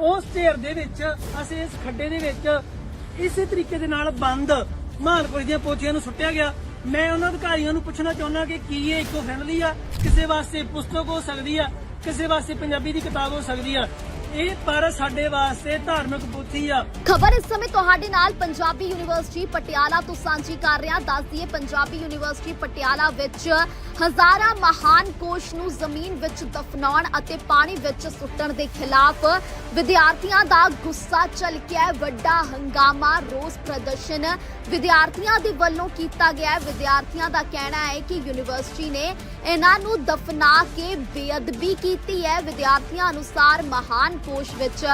ਉਸ ਢੇਰ ਦੇ ਵਿੱਚ, ਅਸੀਂ ਇਸ ਖੱਡੇ ਦੇ ਵਿੱਚ ਇਸੇ ਤਰੀਕੇ ਦੇ ਨਾਲ ਬੰਦ ਮਹਾਨਪੁਰ ਦੀਆਂ ਪੋਥੀਆਂ ਨੂੰ ਸੁੱਟਿਆ ਗਿਆ। ਮੈਂ ਉਹਨਾਂ ਅਧਿਕਾਰੀਆਂ ਨੂੰ ਪੁੱਛਣਾ ਚਾਹੁੰਦਾ ਕਿ ਕੀ ਇਹ ਇਕੋ ਫ੍ਰੈਂਡਲੀ ਆ? ਕਿਸੇ ਵਾਸਤੇ ਪੁਸਤਕ ਹੋ ਸਕਦੀ ਆ? ਕਿਸੇ ਵਾਸਤੇ ਪੰਜਾਬੀ ਦੀ ਕਿਤਾਬ ਹੋ ਸਕਦੀ ਆ? ਇਹ ਪਰ ਸਾਡੇ ਵਾਸਤੇ ਧਾਰਮਿਕ ਪੋਥੀ ਆ। ਖਬਰ ਇਸ ਸਮੇਂ ਤੁਹਾਡੇ ਨਾਲ ਪੰਜਾਬੀ ਯੂਨੀਵਰਸਿਟੀ ਪਟਿਆਲਾ ਤੋਂ ਸਾਂਝੀ ਕਰ ਰਿਹਾ। ਦੱਸ ਦਈਏ, ਪੰਜਾਬੀ ਯੂਨੀਵਰਸਿਟੀ ਪਟਿਆਲਾ ਵਿੱਚ ਹਜ਼ਾਰਾਂ ਮਹਾਨ ਕੋਸ਼ ਨੂੰ ਜ਼ਮੀਨ ਵਿੱਚ ਦਫਨਾਉਣ ਅਤੇ ਪਾਣੀ ਵਿੱਚ ਸੁੱਟਣ ਦੇ ਖਿਲਾਫ ਵਿਦਿਆਰਥੀਆਂ ਦਾ ਗੁੱਸਾ ਝਲਕਿਆ। ਹੈ ਵੱਡਾ ਹੰਗਾਮਾ, ਰੋਸ ਪ੍ਰਦਰਸ਼ਨ ਵਿਦਿਆਰਥੀਆਂ ਦੇ ਵੱਲੋਂ ਕੀਤਾ ਗਿਆ। ਹੈ ਵਿਦਿਆਰਥੀਆਂ ਦਾ ਕਹਿਣਾ ਹੈ ਕਿ ਯੂਨੀਵਰਸਿਟੀ ਨੇ ਇਹਨਾਂ ਨੂੰ ਦਫਨਾ ਕੇ ਬੇਅਦਬੀ ਕੀਤੀ ਹੈ। ਵਿਦਿਆਰਥੀਆਂ ਅਨੁਸਾਰ ਮਹਾਨ ਕੋਸ਼ ਵਿੱਚ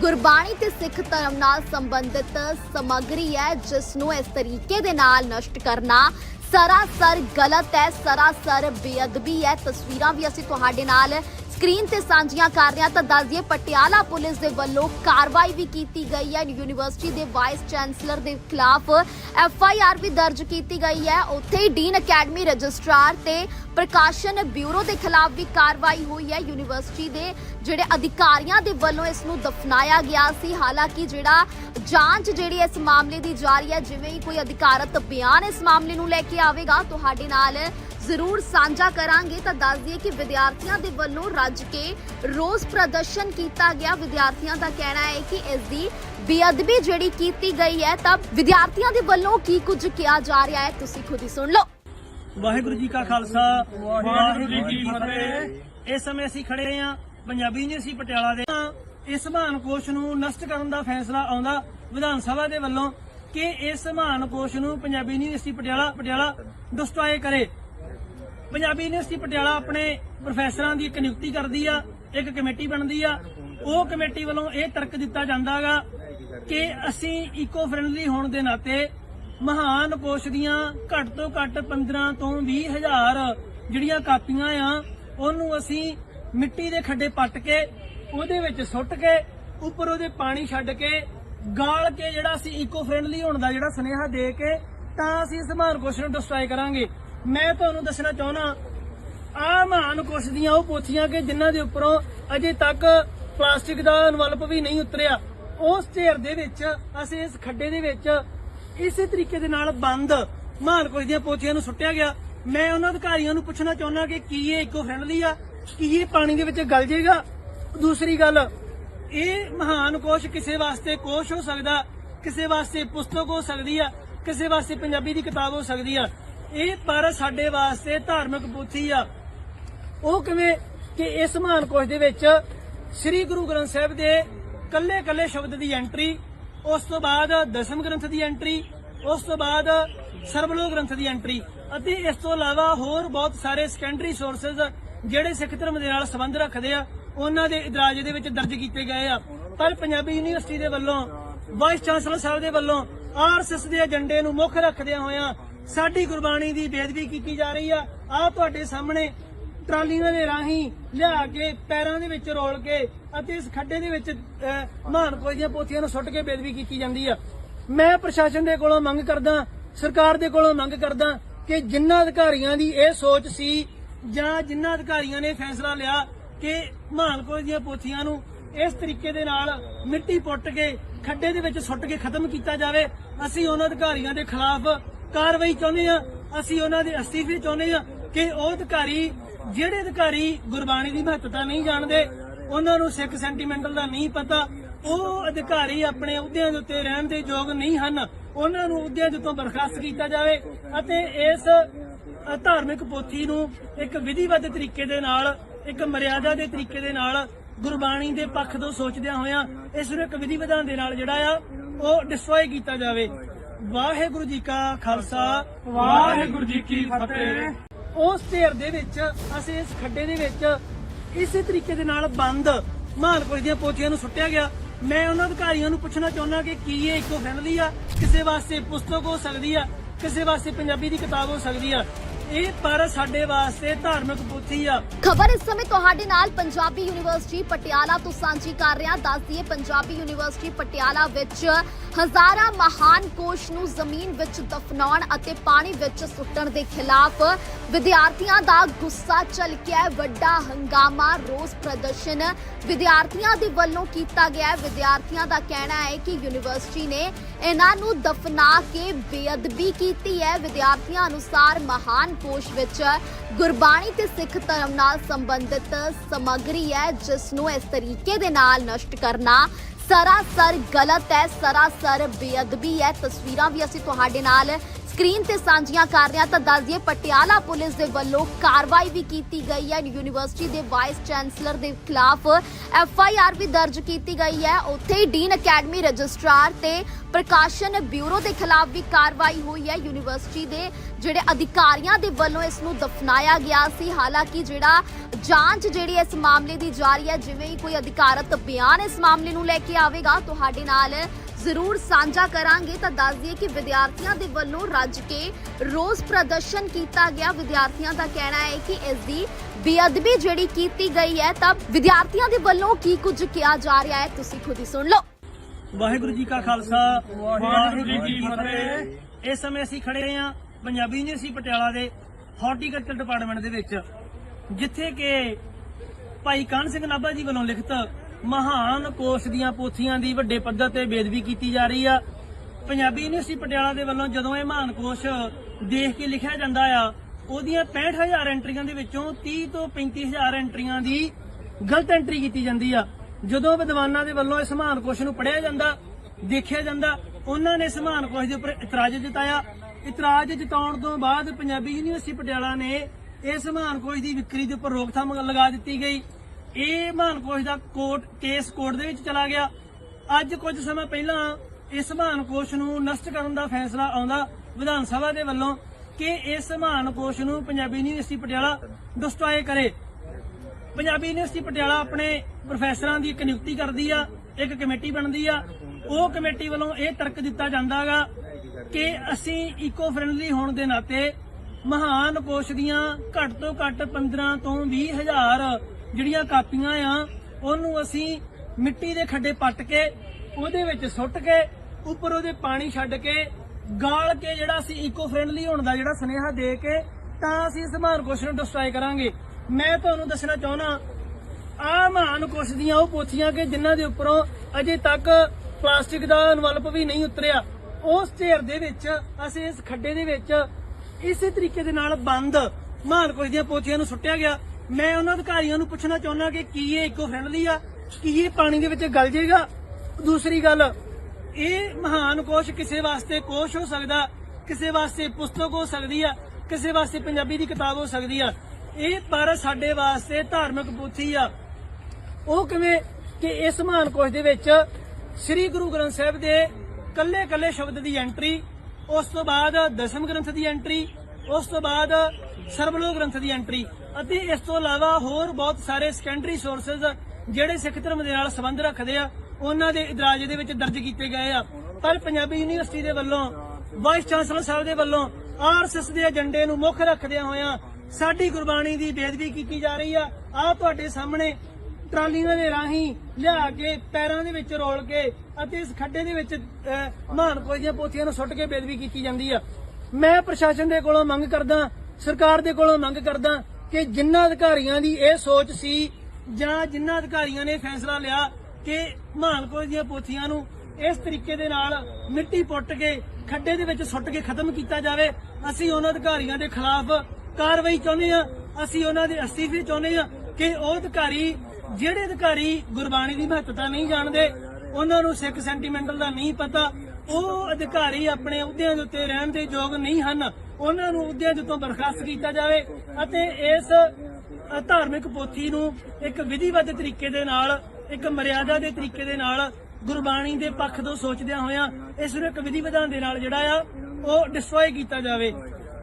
ਗੁਰਬਾਣੀ ਤੇ ਸਿੱਖ ਧਰਮ ਨਾਲ ਸੰਬੰਧਿਤ ਸਮੱਗਰੀ ਹੈ, ਜਿਸ ਨੂੰ ਇਸ ਤਰੀਕੇ ਦੇ ਨਾਲ ਨਸ਼ਟ ਕਰਨਾ ਸਰਾਸਰ ਗਲਤ ਹੈ, ਸਰਾਸਰ ਬੇਅਦਬੀ ਹੈ। ਤਸਵੀਰਾਂ ਵੀ ਅਸੀਂ ਤੁਹਾਡੇ ਨਾਲ ਸਕਰੀਨ ਤੇ ਸਾਂਝੀਆਂ ਕਰ ਰਿਹਾ ਤਾਂ ਦੱਸ ਦਈਏ, ਪਟਿਆਲਾ ਪੁਲਿਸ ਦੇ ਵੱਲੋਂ ਕਾਰਵਾਈ ਵੀ ਕੀਤੀ ਗਈ ਹੈ। ਯੂਨੀਵਰਸਿਟੀ ਦੇ ਵਾਈਸ ਚਾਂਸਲਰ ਦੇ ਖਿਲਾਫ ਐਫ ਆਈ ਆਰ ਵੀ ਦਰਜ ਕੀਤੀ ਗਈ ਹੈ। ਉੱਥੇ ਹੀ ਡੀਨ ਅਕੈਡਮੀ ਰਜਿਸਟਰਾਰ ਤੇ ਪ੍ਰਕਾਸ਼ਨ ਬਿਊਰੋ ਦੇ ਖਿਲਾਫ ਵੀ ਕਾਰਵਾਈ ਹੋਈ ਹੈ। ਯੂਨੀਵਰਸਿਟੀ ਦੇ ਜਿਹੜੇ ਅਧਿਕਾਰੀਆਂ ਦੇ ਵੱਲੋਂ ਇਸ ਨੂੰ ਦਫਨਾਇਆ ਗਿਆ ਸੀ। ਹਾਲਾਂਕਿ ਜਿਹੜਾ ਜਾਂਚ ਜਿਹੜੀ ਇਸ ਮਾਮਲੇ ਦੀ ਜਾਰੀ ਹੈ, ਜਿਵੇਂ ਹੀ ਕੋਈ ਅਧਿਕਾਰਤ ਬਿਆਨ ਇਸ ਮਾਮਲੇ ਨੂੰ ਲੈ ਕੇ ਆਵੇਗਾ, ਤੁਹਾਡੇ ਨਾਲ ਜ਼ਰੂਰ ਸਾਂਝਾ ਕਰਾਂਗੇ ਤਾਂ ਦੱਸ ਦਈਏ ਕਿ ਵਿਦਿਆਰਥੀਆਂ ਦੇ ਵੱਲੋਂ ਰੱਜ ਕੇ ਰੋਸ ਪ੍ਰਦਰਸ਼ਨ ਕੀਤਾ ਗਿਆ। ਵਿਦਿਆਰਥੀਆਂ ਦਾ ਕਹਿਣਾ ਹੈ ਕਿ ਇਸ ਦੀ ਬੇਅਦਬੀ ਜਿਹੜੀ ਕੀਤੀ ਗਈ ਹੈ ਤਾਂ ਵਿਦਿਆਰਥੀਆਂ ਦੇ ਵੱਲੋਂ ਕੀ ਕੁਝ ਕਿਹਾ ਜਾ ਰਿਹਾ ਹੈ, ਤੁਸੀਂ ਖੁਦ ਹੀ ਸੁਣ ਲਓ। ਵਾਹਿਗੁਰੂ ਜੀ ਕਾ ਖਾਲਸਾ, ਵਾਹਿਗੁਰੂ ਜੀ ਕੀ ਫਤਿਹ। ਇਸ ਸਮੇਂ ਅਸੀਂ ਖੜੇ ਹਾਂ, ਪੰਜਾਬੀ ਯੂਨੀਵਰਸਿਟੀ ਪਟਿਆਲਾ ਦੇ ਇਸ ਮਹਾਨ ਕੋਸ਼ ਨੂੰ ਨਸ਼ਟ ਕਰਨ ਦਾ ਫੈਸਲਾ ਆਉਂਦਾ ਵਿਧਾਨ ਸਭਾ ਦੇ ਵੱਲੋਂ ਕਿ ਇਸ ਮਹਾਨ ਕੋਸ਼ ਨੂੰ ਪੰਜਾਬੀ ਯੂਨੀਵਰਸਿਟੀ ਪਟਿਆਲਾ ਪਟਿਆਲਾ ਡਿਸਟਰੋਏ ਕਰੇ। ਪੰਜਾਬੀ ਯੂਨੀਵਰਸਿਟੀ ਪਟਿਆਲਾ ਆਪਣੇ ਪ੍ਰੋਫੈਸਰਾਂ ਦੀ ਇੱਕ ਨਿਯੁਕਤੀ ਕਰਦੀ ਆ, ਇੱਕ ਕਮੇਟੀ ਬਣਦੀ ਆ। ਉਹ ਕਮੇਟੀ ਵੱਲੋਂ ਇਹ ਤਰਕ ਦਿੱਤਾ ਜਾਂਦਾਗਾ ਕਿ ਅਸੀਂ ਇਕੋ ਫ੍ਰੈਂਡਲੀ ਹੋਣ ਦੇ ਨਾਤੇ ਮਹਾਨ ਕੋਸ਼ ਦੀਆਂ ਘੱਟ ਤੋਂ ਘੱਟ 15 ਤੋਂ 20 ਹਜ਼ਾਰ ਜਿਹੜੀਆਂ ਕਾਪੀਆਂ ਆ, ਉਹਨੂੰ ਅਸੀਂ ਮਿੱਟੀ ਦੇ ਖੱਡੇ ਪੱਟ ਕੇ, ਉਹਦੇ ਵਿੱਚ ਸੁੱਟ ਕੇ, ਉੱਪਰ ਉਹਦੇ ਪਾਣੀ ਛੱਡ ਕੇ, ਗਾਲ ਕੇ ਜਿਹੜਾ ਅਸੀਂ ਇਕੋ ਫ੍ਰੈਂਡਲੀ ਹੋਣ ਦਾ ਜਿਹੜਾ ਸੁਨੇਹਾ ਦੇ ਕੇ, ਤਾਂ ਅਸੀਂ ਇਸ ਮਹਾਨ ਕੋਸ਼ ਨੂੰ ਡਿਸਟਰਾਏ ਕਰਾਂਗੇ। ਮੈਂ ਤੁਹਾਨੂੰ ਦੱਸਣਾ ਚਾਹੁੰਦਾ ਆ ਮਹਾਨ ਕੁਸ਼ ਦੀਆਂ ਉਹ ਪੋਥੀਆਂ ਕਿ ਜਿਨ੍ਹਾਂ ਦੇ ਉੱਪਰੋਂ ਅਜੇ ਤੱਕ ਪਲਾਸਟਿਕ ਦਾ ਇਨਵਲਪ ਵੀ ਨਹੀਂ ਉਤਰਿਆ। ਉਸ ਢੇਰ ਦੇ ਵਿੱਚ, ਅਸੀਂ ਇਸ ਖੱਡੇ ਦੇ ਵਿੱਚ ਇਸੇ ਤਰੀਕੇ ਦੇ ਨਾਲ ਬੰਦ ਮਹਾਨ ਕੋਸ਼ ਦੀਆਂ ਪੋਥੀਆਂ ਨੂੰ ਸੁੱਟਿਆ ਗਿਆ। ਮੈਂ ਉਹਨਾਂ ਅਧਿਕਾਰੀਆਂ ਨੂੰ ਪੁੱਛਣਾ ਚਾਹੁੰਦਾ ਕਿ ਕੀ ਇਹ ਇਕੋ ਫ੍ਰੈਂਡਲੀ ਆ? ਕੀ ਇਹ ਪਾਣੀ ਦੇ ਵਿੱਚ ਗਲ ਜਾਏਗਾ ਦੂਸਰੀ ਗੱਲ, ਇਹ ਮਹਾਨ ਕੋਸ਼ ਕਿਸੇ ਵਾਸਤੇ ਕੋਸ਼ ਹੋ ਸਕਦਾ, ਕਿਸੇ ਵਾਸਤੇ ਪੁਸਤਕ ਹੋ ਸਕਦੀ ਆ, ਕਿਸੇ ਵਾਸਤੇ ਪੰਜਾਬੀ ਦੀ ਕਿਤਾਬ ਹੋ ਸਕਦੀ ਆ। ਇਹ ਪਰ ਸਾਡੇ ਵਾਸਤੇ ਧਾਰਮਿਕ ਪੋਥੀ ਆ। ਉਹ ਕਿਵੇਂ ਕਿ ਇਸ ਮਹਾਨ ਕੋਸ਼ ਦੇ ਵਿੱਚ ਸ੍ਰੀ ਗੁਰੂ ਗ੍ਰੰਥ ਸਾਹਿਬ ਦੇ ਕੱਲੇ ਕੱਲੇ ਸ਼ਬਦ ਦੀ ਐਂਟਰੀ ਉਸ ਤੋਂ ਬਾਅਦ ਦਸਮ ਗ੍ਰੰਥ ਦੀ ਐਂਟਰੀ ਉਸ ਤੋਂ ਬਾਅਦ ਸਰਬਲੋਕ ਗ੍ਰੰਥ ਦੀ ਐਂਟਰੀ ਅਤੇ ਇਸ ਤੋਂ ਇਲਾਵਾ ਹੋਰ ਬਹੁਤ ਸਾਰੇ ਸੈਕੰਡਰੀ ਸੋਰਸਸ ਜਿਹੜੇ ਸਿੱਖ ਧਰਮ ਦੇ ਨਾਲ ਸੰਬੰਧ ਰੱਖਦੇ ਆ, ਉਹਨਾਂ ਦੇ ਇਦਰਾਜ ਦੇ ਵਿੱਚ ਦਰਜ ਕੀਤੇ ਗਏ ਆ। ਪਰ ਪੰਜਾਬੀ ਯੂਨੀਵਰਸਿਟੀ ਦੇ ਵੱਲੋਂ ਵਾਈਸ ਚਾਂਸਲਰ ਸਾਹਿਬ ਦੇ ਵੱਲੋਂ ਆਰਐਸਐਸ ਦੇ ਏਜੰਡੇ ਨੂੰ ਮੁੱਖ ਰੱਖਦਿਆਂ ਹੋਇਆਂ ਸਾਡੀ ਗੁਰਬਾਣੀ ਦੀ ਬੇਦਬੀ ਕੀਤੀ ਜਾ ਰਹੀ ਆ। ਆ ਤੁਹਾਡੇ ਸਾਹਮਣੇ ਟਰਾਲੀਆਂ ਦੇ ਰਾਹੀਂ ਲਿਆ ਕੇ ਪੈਰਾਂ ਦੇ ਵਿੱਚ ਰੋਲ ਕੇ ਅਤੇ ਇਸ ਖੱਡੇ ਦੇ ਵਿੱਚ ਅਹ, ਦੀਆਂ ਪੋਥੀਆਂ ਨੂੰ ਸੁੱਟ ਕੇ ਬੇਦਬੀ ਕੀਤੀ ਜਾਂਦੀ ਆ। ਮੈਂ ਪ੍ਰਸ਼ਾਸਨ ਦੇ ਕੋਲੋਂ ਮੰਗ ਕਰਦਾ ਸਰਕਾਰ ਦੇ ਕੋਲੋਂ ਮੰਗ ਕਰਦਾ ਕਿ ਜਿਨ੍ਹਾਂ ਅਧਿਕਾਰੀਆਂ ਦੀ ਇਹ ਸੋਚ ਸੀ ਜਾਂ ਜਿਨ੍ਹਾਂ ਅਧਿਕਾਰੀਆਂ ਨੇ ਫੈਸਲਾ ਲਿਆ ਕਿ ਮਹਾਨ ਕੋਈ ਦੀਆਂ ਪੋਥੀਆਂ ਨੂੰ ਇਸ ਤਰੀਕੇ ਦੇ ਨਾਲ ਮਿੱਟੀ ਪੁੱਟ ਕੇ ਖੱਡੇ ਦੇ ਵਿੱਚ ਸੁੱਟ ਕੇ ਖਤਮ ਕੀਤਾ ਜਾਵੇ ਅਸੀਂ ਉਹਨਾਂ ਅਧਿਕਾਰੀਆਂ ਦੇ ਖਿਲਾਫ ਕਾਰਵਾਈ ਚਾਹੁੰਦੇ ਆ, ਅਸੀਂ ਉਹਨਾਂ ਦੇ ਅਸਤੀਫੇ ਚਾਹੁੰਦੇ ਆ ਕਿ ਉਹ ਅਧਿਕਾਰੀ, ਜਿਹੜੇ ਅਧਿਕਾਰੀ ਗੁਰਬਾਣੀ ਦੀ ਮਹੱਤਤਾ ਨਹੀਂ ਜਾਣਦੇ, ਉਹਨਾਂ ਨੂੰ ਸਿੱਖ ਸੈਂਟੀਮੈਂਟਲ ਦਾ ਨਹੀਂ ਪਤਾ, ਉਹ ਅਧਿਕਾਰੀ ਆਪਣੇ ਅਹੁਦਿਆਂ ਦੇ ਉੱਤੇ ਰਹਿਣ ਦੇ ਯੋਗ ਨਹੀਂ ਹਨ, ਉਹਨਾਂ ਨੂੰ ਅਹੁਦਿਆਂ ਦੇ ਬਰਖਾਸਤ ਕੀਤਾ ਜਾਵੇ ਅਤੇ ਇਸ ਧਾਰਮਿਕ ਪੋਥੀ ਨੂੰ ਇੱਕ ਵਿਧੀਵਤ ਤਰੀਕੇ ਦੇ ਨਾਲ, ਇੱਕ ਮਰਿਆਦਾ ਦੇ ਤਰੀਕੇ ਦੇ ਨਾਲ ਗੁਰਬਾਣੀ ਦੇ ਪੱਖ ਤੋਂ ਸੋਚਦਿਆਂ ਹੋਇਆਂ ਇਸ ਨੂੰ ਇੱਕ ਵਿਧੀ ਵਿਧਾਨ ਦੇ ਨਾਲ ਜਿਹੜਾ ਆ, ਉਹ ਡਿਸਟਰੋਏ ਕੀਤਾ ਜਾਵੇ। ਵਾਹਿਗੁਰੂ ਜੀ ਕਾ ਖਾਲਸਾ ਵਾਹਿਗੁਰੂ ਜੀ ਕੀ ਫਤਿਹ। ਉਸ ਢੇਰ ਦੇ ਵਿੱਚ ਅਸੀਂ ਇਸ ਖੱਡੇ ਦੇ ਵਿੱਚ ਇਸੇ ਤਰੀਕੇ ਦੇ ਨਾਲ ਬੰਦ ਮਹਾਨਪੁਰ ਦੀਆਂ ਪੋਥੀਆਂ ਨੂੰ ਸੁੱਟਿਆ ਗਿਆ। ਮੈਂ ਉਹਨਾਂ ਅਧਿਕਾਰੀਆਂ ਨੂੰ ਪੁੱਛਣਾ ਚਾਹੁੰਦਾ ਕਿ ਕੀ ਇਹ ਇਕੋ ਫ੍ਰੈਂਡਲੀ ਆ? ਕਿਸੇ ਵਾਸਤੇ ਪੁਸਤਕ ਹੋ ਸਕਦੀ ਆ? ਕਿਸੇ ਵਾਸਤੇ ਪੰਜਾਬੀ ਦੀ ਕਿਤਾਬ ਹੋ ਸਕਦੀ ਆ? ਇਹ ਪਰ ਸਾਡੇ ਵਾਸਤੇ ਧਾਰਮਿਕ ਪੋਥੀ ਆ। ਖਬਰ ਇਸ ਸਮੇਂ ਤੁਹਾਡੇ ਨਾਲ ਪੰਜਾਬੀ ਯੂਨੀਵਰਸਿਟੀ ਪਟਿਆਲਾ ਤੋਂ ਸਾਂਝੀ ਕਰ ਰਿਹਾ। ਦੱਸ ਦਈਏ ਪੰਜਾਬੀ ਯੂਨੀਵਰਸਿਟੀ ਪਟਿਆਲਾ ਵਿੱਚ ਹਜ਼ਾਰਾਂ ਮਹਾਨ ਕੋਸ਼ ਨੂੰ ਜ਼ਮੀਨ ਵਿੱਚ ਦਫਨਾਉਣ ਅਤੇ ਪਾਣੀ ਵਿੱਚ ਸੁੱਟਣ ਦੇ ਖਿਲਾਫ ਵਿਦਿਆਰਥੀਆਂ ਦਾ ਗੁੱਸਾ ਝਲਕਿਆ ਵੱਡਾ ਹੰਗਾਮਾ, ਰੋਸ ਪ੍ਰਦਰਸ਼ਨ ਵਿਦਿਆਰਥੀਆਂ ਦੇ ਵੱਲੋਂ ਕੀਤਾ ਗਿਆ ਵਿਦਿਆਰਥੀਆਂ ਦਾ ਕਹਿਣਾ ਹੈ ਕਿ ਯੂਨੀਵਰਸਿਟੀ ਨੇ ਇਹਨਾਂ ਨੂੰ ਦਫਨਾ ਕੇ ਬੇਅਦਬੀ ਕੀਤੀ ਹੈ। ਵਿਦਿਆਰਥੀਆਂ ਅਨੁਸਾਰ ਮਹਾਨ ਕੋਸ਼ ਵਿੱਚ ਗੁਰਬਾਣੀ ਤੇ ਸਿੱਖ ਧਰਮ ਨਾਲ ਸੰਬੰਧਿਤ ਸਮੱਗਰੀ ਹੈ, ਜਿਸ ਨੂੰ ਇਸ ਤਰੀਕੇ ਦੇ ਨਾਲ ਨਸ਼ਟ ਕਰਨਾ ਸਰਾਸਰ ਗਲਤ ਹੈ ਸਰਾਸਰ ਬੇਅਦਬੀ ਹੈ। ਤਸਵੀਰਾਂ ਵੀ ਅਸੀਂ ਤੁਹਾਡੇ ਨਾਲ ਸਕਰੀਨ ਤੇ ਸਾਂਝੀਆਂ ਕਰ ਰਹੇ ਤਾਂ ਦੱਸ ਦਈਏ ਪਟਿਆਲਾ ਪੁਲਿਸ ਦੇ ਵੱਲੋਂ ਕਾਰਵਾਈ ਵੀ ਕੀਤੀ ਗਈ ਹੈ। ਯੂਨੀਵਰਸਿਟੀ ਦੇ ਵਾਈਸ ਚਾਂਸਲਰ ਦੇ ਖਿਲਾਫ ਐਫ ਆਈ ਆਰ ਵੀ ਦਰਜ ਕੀਤੀ ਗਈ ਹੈ। ਉੱਥੇ ਹੀ ਡੀਨ ਅਕੈਡਮੀ ਰਜਿਸਟਰਾਰ ਤੇ ਪ੍ਰਕਾਸ਼ਨ ਬਿਊਰੋ ਦੇ ਖਿਲਾਫ ਵੀ ਕਾਰਵਾਈ ਹੋਈ ਹੈ। ਯੂਨੀਵਰਸਿਟੀ ਦੇ ਜਿਹੜੇ ਅਧਿਕਾਰੀਆਂ ਦੇ ਵੱਲੋਂ ਇਸ ਨੂੰ ਦਫਨਾਇਆ ਗਿਆ ਸੀ। ਹਾਲਾਂਕਿ ਜਿਹੜਾ ਜਾਂਚ ਜਿਹੜੀ ਇਸ ਮਾਮਲੇ ਦੀ ਜਾਰੀ ਹੈ, ਜਿਵੇਂ ਹੀ ਕੋਈ ਅਧਿਕਾਰਤ ਬਿਆਨ ਇਸ ਮਾਮਲੇ ਨੂੰ ਲੈ ਕੇ ਆਵੇਗਾ, ਤੁਹਾਡੇ ਨਾਲ ਜ਼ਰੂਰ ਸਾਂਝਾ ਕਰਾਂਗੇ, ਤਾਂ ਦੱਸ ਦਈਏ ਕਿ ਵਿਦਿਆਰਥੀਆਂ ਦੇ ਵੱਲੋਂ ਰੱਜ ਕੇ ਰੋਸ ਪ੍ਰਦਰਸ਼ਨ ਕੀਤਾ ਗਿਆ। ਵਿਦਿਆਰਥੀਆਂ ਦਾ ਕਹਿਣਾ ਹੈ ਕਿ ਇਸ ਦੀ ਬੇਅਦਬੀ ਜਿਹੜੀ ਕੀਤੀ ਗਈ ਹੈ, ਤਾਂ ਵਿਦਿਆਰਥੀਆਂ ਦੇ ਵੱਲੋਂ ਕੀ ਕੁਝ ਕਿਹਾ ਜਾ ਰਿਹਾ ਹੈ, ਤੁਸੀਂ ਖੁਦ ਹੀ ਸੁਣ ਲਓ। ਵਾਹਿਗੁਰੂ ਜੀ ਕਾ ਖਾਲਸਾ, ਵਾਹਿਗੁਰੂ ਜੀ ਕੀ ਫਤਿਹ। ਇਸ ਸਮੇਂ ਅਸੀਂ ਖੜੇ ਹਾਂ ਪੰਜਾਬੀ ਯੂਨੀਵਰਸਿਟੀ ਪਟਿਆਲਾ ਦੇ ਹਾਰਟੀਕਲਚਰ ਡਿਪਾਰਟਮੈਂਟ ਦੇ ਵਿੱਚ, ਜਿੱਥੇ ਕਿ ਭਾਈ ਕਾਨ ਸਿੰਘ ਨਾਭਾ ਜੀ ਵੱਲੋਂ ਲਿਖਤ ਮਹਾਨ ਕੋਸ਼ ਦੀਆਂ ਪੋਥੀਆਂ ਦੀ ਵੱਡੇ ਪੱਧਰ ਤੇ ਬੇਦਬੀ ਕੀਤੀ ਜਾ ਰਹੀ ਆ। ਪੰਜਾਬੀ ਯੂਨੀਵਰਸਿਟੀ ਪਟਿਆਲਾ ਦੇ ਵੱਲੋਂ ਜਦੋਂ ਇਹ ਮਹਾਨ ਕੋਸ਼ ਦੇਖ ਕੇ ਲਿਖਿਆ ਜਾਂਦਾ ਆ, ਉਹਦੀਆਂ 65000 ਐਂਟਰੀਆਂ ਦੇ ਵਿੱਚੋਂ 30 ਤੋਂ 35000 ਐਂਟਰੀਆਂ ਦੀ ਗਲਤ ਐਂਟਰੀ ਕੀਤੀ ਜਾਂਦੀ ਆ। ਜਦੋਂ ਵਿਦਵਾਨਾਂ ਦੇ ਵੱਲੋਂ ਇਸ ਮਹਾਨ ਕੋਸ਼ ਨੂੰ ਪੜ੍ਹਿਆ ਜਾਂਦਾ, ਦੇਖਿਆ ਜਾਂਦਾ, ਉਹਨਾਂ ਨੇ ਇਸ ਮਹਾਨ ਕੋਸ਼ ਦੇ ਉੱਪਰ ਇਤਰਾਜ਼ ਜਤਾਇਆ। ਇਤਰਾਜ਼ ਜਤਾਉਣ ਤੋਂ ਬਾਅਦ ਪੰਜਾਬੀ ਯੂਨੀਵਰਸਿਟੀ ਪਟਿਆਲਾ ਨੇ ਇਸ ਮਹਾਨ ਕੋਸ਼ ਦੀ ਵਿਕਰੀ ਦੇ ਉੱਪਰ ਰੋਕਥਾਮ ਲਗਾ ਦਿੱਤੀ ਗਈ। ਇਹ ਮਹਾਨ ਕੋਸ਼ ਦਾ ਕੋਰਟ, ਕੇਸ ਕੋਰਟ ਦੇ ਵਿੱਚ ਚਲਾ ਗਿਆ। ਅੱਜ ਕੁਝ ਸਮਾਂ ਪਹਿਲਾਂ ਇਸ ਮਹਾਨ ਕੋਸ਼ ਨੂੰ ਨਸ਼ਟ ਕਰਨ ਦਾ ਫੈਸਲਾ ਆਉਂਦਾ ਵਿਧਾਨ ਸਭਾ ਦੇ ਵੱਲੋਂ ਕਿ ਇਸ ਮਹਾਨ ਨੂੰ ਪੰਜਾਬੀ ਯੂਨੀਵਰਸਿਟੀ ਪਟਿਆਲਾ ਡਿਸਟਰੋਏ ਕਰੇ। ਪੰਜਾਬੀ ਯੂਨੀਵਰਸਿਟੀ ਪਟਿਆਲਾ ਆਪਣੇ ਪ੍ਰੋਫੈਸਰਾਂ ਦੀ ਇੱਕ ਨਿਯੁਕਤੀ ਕਰਦੀ ਆ, ਇੱਕ ਕਮੇਟੀ ਬਣਦੀ ਆ। ਉਹ ਕਮੇਟੀ ਵੱਲੋਂ ਇਹ ਤਰਕ ਦਿੱਤਾ ਜਾਂਦਾਗਾ ਕਿ ਅਸੀਂ ਇਕੋ ਫ੍ਰੈਂਡਲੀ ਹੋਣ ਦੇ ਨਾਤੇ ਮਹਾਨ ਕੋਸ਼ ਦੀਆਂ ਘੱਟ ਤੋਂ ਘੱਟ 15 ਤੋਂ 20 ਹਜ਼ਾਰ ਜਿਹੜੀਆਂ ਕਾਪੀਆਂ ਆ, ਉਹਨੂੰ ਅਸੀਂ ਮਿੱਟੀ ਦੇ ਖੱਡੇ ਪੱਟ ਕੇ, ਉਹਦੇ ਵਿੱਚ ਸੁੱਟ ਕੇ, ਉੱਪਰ ਉਹਦੇ ਪਾਣੀ ਛੱਡ ਕੇ, ਗਾਲ ਕੇ ਜਿਹੜਾ ਅਸੀਂ ਇਕੋ ਫ੍ਰੈਂਡਲੀ ਹੋਣ ਦਾ ਜਿਹੜਾ ਸੁਨੇਹਾ ਦੇ ਕੇ, ਤਾਂ ਅਸੀਂ ਇਸ ਮਹਾਨ ਕੋਸ਼ ਨੂੰ ਡਿਸਟਰਾਈ ਕਰਾਂਗੇ। ਮੈਂ ਤੁਹਾਨੂੰ ਦੱਸਣਾ ਚਾਹੁੰਦਾ, ਆ ਮਹਾਨ ਕੋਸ਼ ਦੀਆਂ ਉਹ ਪੋਥੀਆਂ ਕਿ ਜਿਨ੍ਹਾਂ ਦੇ ਉੱਪਰੋਂ ਅਜੇ ਤੱਕ ਪਲਾਸਟਿਕ ਦਾ ਇਨਵਲਪ ਵੀ ਨਹੀਂ ਉਤਰਿਆ। ਉਸ ਢੇਰ ਦੇ ਵਿੱਚ, ਅਸੀਂ ਇਸ ਖੱਡੇ ਦੇ ਵਿੱਚ ਇਸੇ ਤਰੀਕੇ ਦੇ ਨਾਲ ਬੰਦ ਮਹਾਨ ਕੋਸ਼ ਦੀਆਂ ਪੋਥੀਆਂ ਨੂੰ ਸੁੱਟਿਆ ਗਿਆ। ਮੈਂ ਉਹਨਾਂ ਅਧਿਕਾਰੀਆਂ ਨੂੰ ਪੁੱਛਣਾ ਚਾਹੁੰਦਾ ਕਿ ਕੀ ਇਹ ਇਕੋ ਫ੍ਰੈਂਡਲੀ ਆ? ਕੀ ਇਹ ਪਾਣੀ ਦੇ ਵਿੱਚ ਗਲ ਜਾਏਗਾ ਦੂਸਰੀ ਗੱਲ, ਇਹ ਮਹਾਨ ਕੋਸ਼ ਕਿਸੇ ਵਾਸਤੇ ਕੋਸ਼ ਹੋ ਸਕਦਾ, ਕਿਸੇ ਵਾਸਤੇ ਪੁਸਤਕ ਹੋ ਸਕਦੀ ਆ, ਕਿਸੇ ਵਾਸਤੇ ਪੰਜਾਬੀ ਦੀ ਕਿਤਾਬ ਹੋ ਸਕਦੀ ਆ। ਇਹ ਪਰ ਸਾਡੇ ਵਾਸਤੇ ਧਾਰਮਿਕ ਪੋਥੀ ਆ। ਉਹ ਕਿਵੇਂ ਕਿ ਇਸ ਮਹਾਨ ਕੋਸ਼ ਦੇ ਵਿੱਚ ਸ੍ਰੀ ਗੁਰੂ ਗ੍ਰੰਥ ਸਾਹਿਬ ਦੇ ਕੱਲੇ ਕੱਲੇ ਸ਼ਬਦ ਦੀ ਐਂਟਰੀ ਉਸ ਤੋਂ ਬਾਅਦ ਦਸਮ ਗ੍ਰੰਥ ਦੀ ਐਂਟਰੀ ਉਸ ਤੋਂ ਬਾਅਦ ਸਰਬਲੋ ਗ੍ਰੰਥ ਦੀ ਐਂਟਰੀ ਅਤੇ ਇਸ ਤੋਂ ਇਲਾਵਾ ਹੋਰ ਬਹੁਤ ਸਾਰੇ ਸੈਕੰਡਰੀ ਸੋਰਸਸ ਜਿਹੜੇ ਸਿੱਖ ਧਰਮ ਦੇ ਨਾਲ ਸੰਬੰਧ ਰੱਖਦੇ ਆ ਉਹਨਾਂ ਦੇ ਇਦਰਾਜ ਦੇ ਵਿੱਚ ਦਰਜ ਕੀਤੇ ਗਏ ਆ। ਪਰ ਪੰਜਾਬੀ ਯੂਨੀਵਰਸਿਟੀ ਦੇ ਵੱਲੋਂ ਵਾਈਸ ਚਾਂਸਲਰ ਸਾਹਿਬ ਦੇ ਵੱਲੋਂ ਆਰਐਸਐਸ ਦੇ ਏਜੰਡੇ ਨੂੰ ਮੁੱਖ ਰੱਖਦਿਆਂ ਹੋਇਆਂ ਸਾਡੀ ਗੁਰਬਾਣੀ ਦੀ ਬੇਦਬੀ ਕੀਤੀ ਜਾ ਰਹੀ ਆ। ਆ ਤੁਹਾਡੇ ਸਾਹਮਣੇ ਟਰਾਲੀਆਂ ਦੇ ਰਾਹੀਂ ਲਿਆ ਕੇ ਪੈਰਾਂ ਦੇ ਵਿੱਚ ਰੋਲ ਕੇ ਅਤੇ ਇਸ ਖੱਡੇ ਦੇ ਵਿੱਚ ਅਹ, ਮਹਾਨ ਕੋਈ ਦੀਆਂ ਪੋਥੀਆਂ ਨੂੰ ਸੁੱਟ ਕੇ ਬੇਦਬੀ ਕੀਤੀ ਜਾਂਦੀ ਆ। ਮੈਂ ਪ੍ਰਸ਼ਾਸਨ ਦੇ ਕੋਲੋਂ ਮੰਗ ਕਰਦਾ, ਸਰਕਾਰ ਦੇ ਕੋਲੋਂ ਮੰਗ ਕਰਦਾ ਕਿ ਜਿਨ੍ਹਾਂ ਅਧਿਕਾਰੀਆਂ ਦੀ ਇਹ ਸੋਚ ਸੀ ਜਾਂ ਜਿਨ੍ਹਾਂ ਅਧਿਕਾਰੀਆਂ ਨੇ ਫੈਸਲਾ ਲਿਆ ਕਿ ਮਹਾਨ ਦੀਆਂ ਪੋਥੀਆਂ ਨੂੰ ਇਸ ਤਰੀਕੇ ਦੇ ਨਾਲ ਮਿੱਟੀ ਪੁੱਟ ਕੇ, ਖੱਡੇ ਦੇ ਵਿੱਚ ਸੁੱਟ ਕੇ ਖਤਮ ਕੀਤਾ ਜਾਵੇ, ਅਸੀਂ ਉਹਨਾਂ ਅਧਿਕਾਰੀਆਂ ਦੇ ਖਿਲਾਫ ਕਾਰਵਾਈ ਚਾਹੁੰਦੇ ਆ ਅਸੀਂ ਉਹਨਾਂ ਦੇ ਅਸਤੀਫੇ ਚਾਹੁੰਦੇ ਆ ਕਿ ਉਹ ਅਧਿਕਾਰੀ, ਜਿਹੜੇ ਅਧਿਕਾਰੀ ਗੁਰਬਾਣੀ ਦੀ ਮਹੱਤਤਾ ਨਹੀਂ ਜਾਣਦੇ, ਉਹਨਾਂ ਨੂੰ ਸਿੱਖ ਸੈਂਟੀਮੈਂਟਲ ਦਾ ਨਹੀਂ ਪਤਾ ਉਹ ਅਧਿਕਾਰੀ ਆਪਣੇ ਅਹੁਦਿਆਂ ਦੇ ਉੱਤੇ ਰਹਿਣ ਦੇ ਯੋਗ ਨਹੀਂ ਹਨ। ਉਹਨਾਂ ਨੂੰ ਅਹੁਦਿਆਂ ਦੇ ਬਰਖਾਸਤ ਕੀਤਾ ਜਾਵੇ ਅਤੇ ਇਸ ਧਾਰਮਿਕ ਪੋਥੀ ਨੂੰ ਇੱਕ ਵਿਧੀਵਤ ਤਰੀਕੇ ਦੇ ਨਾਲ, ਇੱਕ ਮਰਿਆਦਾ ਦੇ ਤਰੀਕੇ ਦੇ ਨਾਲ ਗੁਰਬਾਣੀ ਦੇ ਪੱਖ ਤੋਂ ਸੋਚਦਿਆਂ ਹੋਇਆਂ ਇਸ ਨੂੰ ਇੱਕ ਵਿਧੀ ਵਿਧਾਨ ਦੇ ਨਾਲ ਜਿਹੜਾ ਆ, ਉਹ ਡਿਸਟਰੋਏ ਕੀਤਾ ਜਾਵੇ।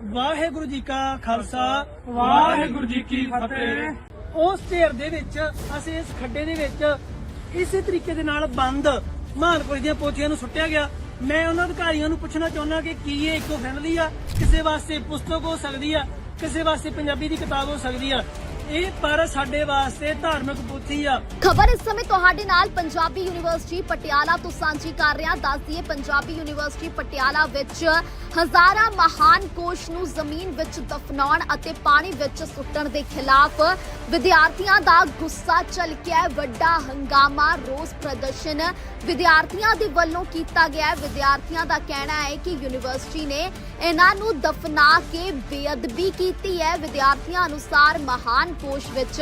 ਵਾਹਿਗੁਰੂ ਜੀ ਕਾ ਖਾਲਸਾ, ਵਾਹਿਗੁਰੂ ਜੀ ਕੀ ਫਤਿਹ। ਉਸ ਢੇਰ ਦੇ ਵਿੱਚ, ਅਸੀਂ ਇਸ ਖੱਡੇ ਦੇ ਵਿੱਚ ਇਸੇ ਤਰੀਕੇ ਦੇ ਨਾਲ ਬੰਦ ਮਹਾਨ ਦੀਆਂ ਪੋਥੀਆਂ ਨੂੰ ਸੁੱਟਿਆ ਗਿਆ। ਮੈਂ ਉਹਨਾਂ ਅਧਿਕਾਰੀਆਂ ਨੂੰ ਪੁੱਛਣਾ ਚਾਹੁੰਦਾ ਕਿ ਕੀ ਇਹ ਇਕੋ ਫ੍ਰੈਂਡਲੀ ਆ? ਕਿਸੇ ਵਾਸਤੇ ਪੁਸਤਕ ਹੋ ਸਕਦੀ ਆ? ਕਿਸੇ ਵਾਸਤੇ ਪੰਜਾਬੀ ਦੀ ਕਿਤਾਬ ਹੋ ਸਕਦੀ ਆ? ਇਹ ਪਰ ਸਾਡੇ ਵਾਸਤੇ ਧਾਰਮਿਕ ਪੋਥੀ ਆ। ਖਬਰ ਇਸ ਸਮੇਂ ਤੁਹਾਡੇ ਨਾਲ ਪੰਜਾਬੀ ਯੂਨੀਵਰਸਿਟੀ ਪਟਿਆਲਾ ਤੋਂ ਸਾਂਝੀ ਕਰ ਰਿਹਾ। ਦੱਸ ਦਈਏ, ਪੰਜਾਬੀ ਯੂਨੀਵਰਸਿਟੀ ਪਟਿਆਲਾ ਵਿੱਚ ਹਜ਼ਾਰਾਂ ਮਹਾਨ ਕੋਸ਼ ਨੂੰ ਜ਼ਮੀਨ ਵਿੱਚ ਦਫਨਾਉਣ ਅਤੇ ਪਾਣੀ ਵਿੱਚ ਸੁੱਟਣ ਦੇ ਖਿਲਾਫ ਵਿਦਿਆਰਥੀਆਂ ਦਾ ਗੁੱਸਾ ਝਲਕਿਆ ਹੈ। ਵੱਡਾ ਹੰਗਾਮਾ, ਰੋਸ ਪ੍ਰਦਰਸ਼ਨ ਵਿਦਿਆਰਥੀਆਂ ਦੇ ਵੱਲੋਂ ਕੀਤਾ ਗਿਆ ਹੈ। ਵਿਦਿਆਰਥੀਆਂ ਦਾ ਕਹਿਣਾ ਹੈ ਕਿ ਯੂਨੀਵਰਸਿਟੀ ਨੇ ਇਹਨਾਂ ਨੂੰ ਦਫਨਾ ਕੇ ਬੇਅਦਬੀ ਕੀਤੀ ਹੈ ਵਿਦਿਆਰਥੀਆਂ ਅਨੁਸਾਰ ਮਹਾਨ ਕੋਸ਼ ਵਿੱਚ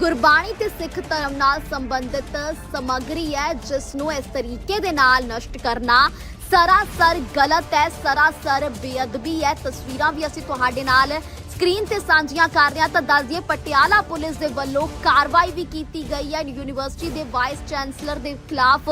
ਗੁਰਬਾਣੀ ਤੇ ਸਿੱਖ ਧਰਮ ਨਾਲ ਸੰਬੰਧਿਤ ਸਮੱਗਰੀ ਹੈ, ਜਿਸ ਨੂੰ ਇਸ ਤਰੀਕੇ ਦੇ ਨਾਲ ਨਸ਼ਟ ਕਰਨਾ ਸਰਾਸਰ ਗਲਤ ਹੈ, ਸਰਾਸਰ ਬੇਅਦਬੀ ਹੈ ਤਸਵੀਰਾਂ ਵੀ ਅਸੀਂ ਤੁਹਾਡੇ ਨਾਲ ਸਕਰੀਨ ਤੇ ਸਾਂਝੀਆਂ ਕਰ ਰਿਹਾ ਤਾਂ ਦੱਸ ਦਈਏ, ਪਟਿਆਲਾ ਪੁਲਿਸ ਦੇ ਵੱਲੋਂ ਕਾਰਵਾਈ ਵੀ ਕੀਤੀ ਗਈ ਹੈ। ਯੂਨੀਵਰਸਿਟੀ ਦੇ ਵਾਈਸ ਚਾਂਸਲਰ ਦੇ ਖਿਲਾਫ